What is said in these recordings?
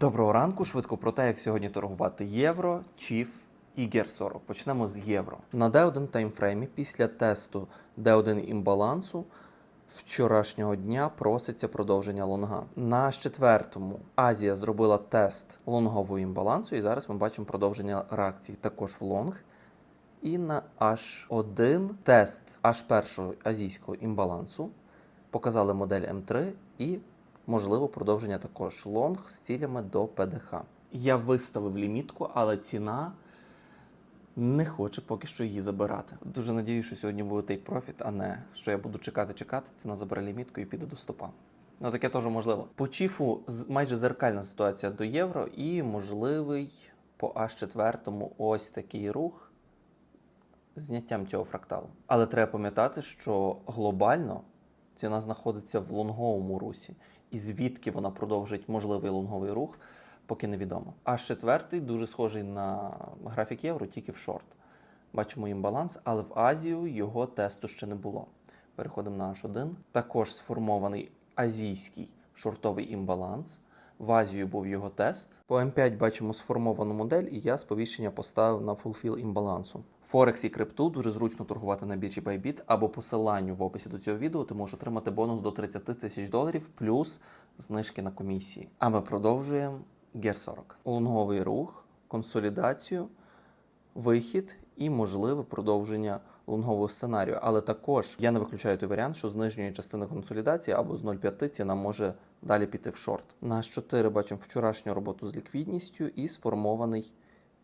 Доброго ранку. Швидко про те, як сьогодні торгувати євро, чіф і гер 40. Почнемо з євро. На D1 таймфреймі після тесту D1 імбалансу вчорашнього дня проситься продовження лонга. На четвертому Азія зробила тест лонгового імбалансу, і зараз ми бачимо продовження реакції також в лонг. І на H1 тест H1 азійського імбалансу показали модель М3 і можливо продовження також лонг з цілями до ПДХ. Я виставив лімітку, але ціна не хоче поки що її забирати. Дуже надію, що сьогодні буде тейк профіт, а не що я буду чекати, чекати. Ціна забере лімітку і піде до стопа. Ну таке теж можливо. По чіфу майже зеркальна ситуація до євро і можливий по H4 ось такий рух зняттям цього фракталу. Але треба пам'ятати, що глобально ціна знаходиться в лонговому русі, і звідки вона продовжить можливий лонговий рух, поки невідомо. А четвертий дуже схожий на графік євро, тільки в шорт. Бачимо імбаланс, але в Азію його тесту ще не було. Переходимо на H1. Також сформований азійський шортовий імбаланс. В Азію був його тест. По М5 бачимо сформовану модель, і я сповіщення поставив на фулфіл імбалансу. Форекс і крипту дуже зручно торгувати на біржі Bybit або посиланню в описі до цього відео. Ти можеш отримати бонус до 30 тисяч доларів плюс знижки на комісії. А ми продовжуємо Гер 40. Лонговий рух, консолідацію, вихід і можливе продовження лонгового сценарію. Але також я не виключаю той варіант, що з нижньої частини консолідації або з 0,5 ціна може далі піти в шорт. На H4 бачимо вчорашню роботу з ліквідністю і сформований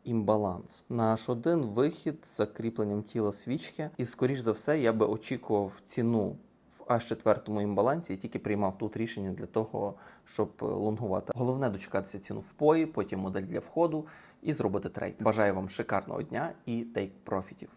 імбаланс. На H1 вихід з закріпленням тіла свічки. І, скоріш за все, я би очікував ціну в H4 імбалансі і тільки приймав тут рішення для того, щоб е, лонгувати. Головне дочекатися ціну в пої, потім модель для входу і зробити трейд. Бажаю вам шикарного дня і тейк профітів.